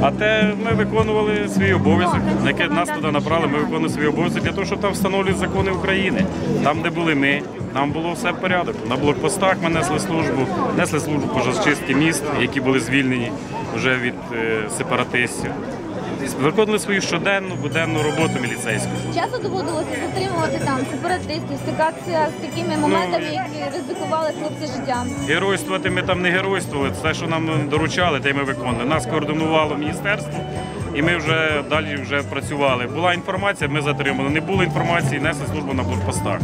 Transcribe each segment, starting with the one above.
А те ми виконували свій обов'язок, на який нас туди набрали, ми виконували свій обов'язок для того, щоб там встановлюють закони України. Там, де були ми, там було все в порядок. На блокпостах ми несли службу, несли службу пожежчистки міст, які були звільнені вже від е, сепаратистів. Виконували свою щоденну буденну роботу міліцейську. Часто доводилося затримувати там сепаратистів, стикатися з такими моментами, Ну, які ризикували хлопці життям. Геройствувати ми там не геройствували, це що нам доручали, те ми виконували. Нас координувало міністерство, і ми вже далі вже працювали. Була інформація, ми затримали. Не було інформації, несли службу на блокпостах.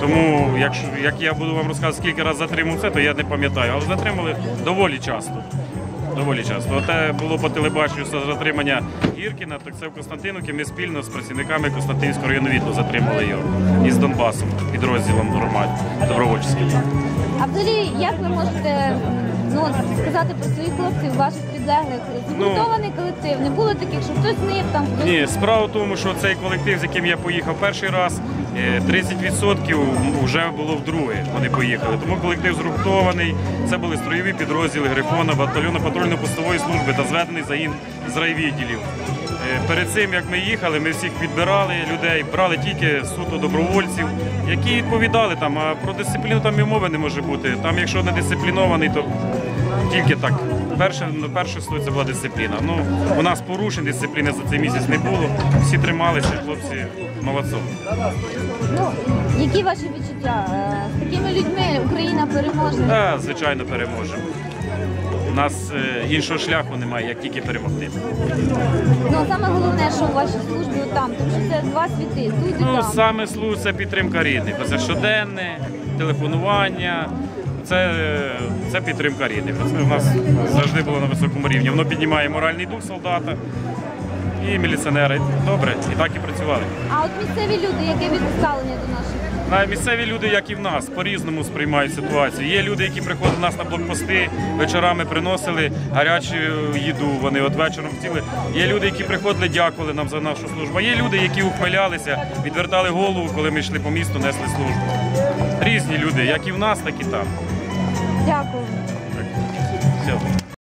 Тому, якщо як я буду вам розказувати, скільки разів затримав це, то я не пам'ятаю. Але затримали доволі часто. Доволі часто. Оте було по телебаченню за затримання Гіркіна, так це в Константинівці. Ми спільно з працівниками Константинівського району відділу затримали його із Донбасом, підрозділом нормаль добровольчим. А взагалі, як ви можете ну, сказати про своїх хлопців, ваших підлеглих? Згуртований колектив, не було таких, що хтось нив там, хтось Ні, справа в тому, що цей колектив, з яким я поїхав перший раз, е, 30% вже було вдруге. Вони поїхали. Тому колектив згуртований. Це були строєві підрозділи Грифона, батальйону патрульно-постової служби та зведений загін з райвідділів. Е, Перед цим як ми їхали, ми всіх відбирали людей, брали тільки суто добровольців, які відповідали там. А про дисципліну там і мови не може бути. Там, якщо не дисциплінований, то тільки так. Перше, ну, перше слово це була дисципліна. Ну, у нас порушень дисципліни за цей місяць не було. Всі трималися, хлопці молодцом. ну, які ваші відчуття? Е, З такими людьми Україна переможе. Та, звичайно, переможемо. У нас е, іншого шляху немає, як тільки перемогти. Ну саме головне, що у вашій службі там, тому що це два світи, тут і Ну, там. саме служба це підтримка рідних. Це щоденне, телефонування. Це, це підтримка рідних. Це у нас завжди було на високому рівні. Воно піднімає моральний дух солдата і міліціонери. Добре, і так і працювали. А от місцеві люди, яке відставлення до наших? На місцеві люди, як і в нас, по-різному сприймають ситуацію. Є люди, які приходять до нас на блокпости, вечорами приносили гарячу їду. Вони от вечором хотіли. Є люди, які приходили, дякували нам за нашу службу. Є люди, які ухмилялися, відвертали голову, коли ми йшли по місту, несли службу. Різні люди, як і в нас, так і там. Дякую. Все.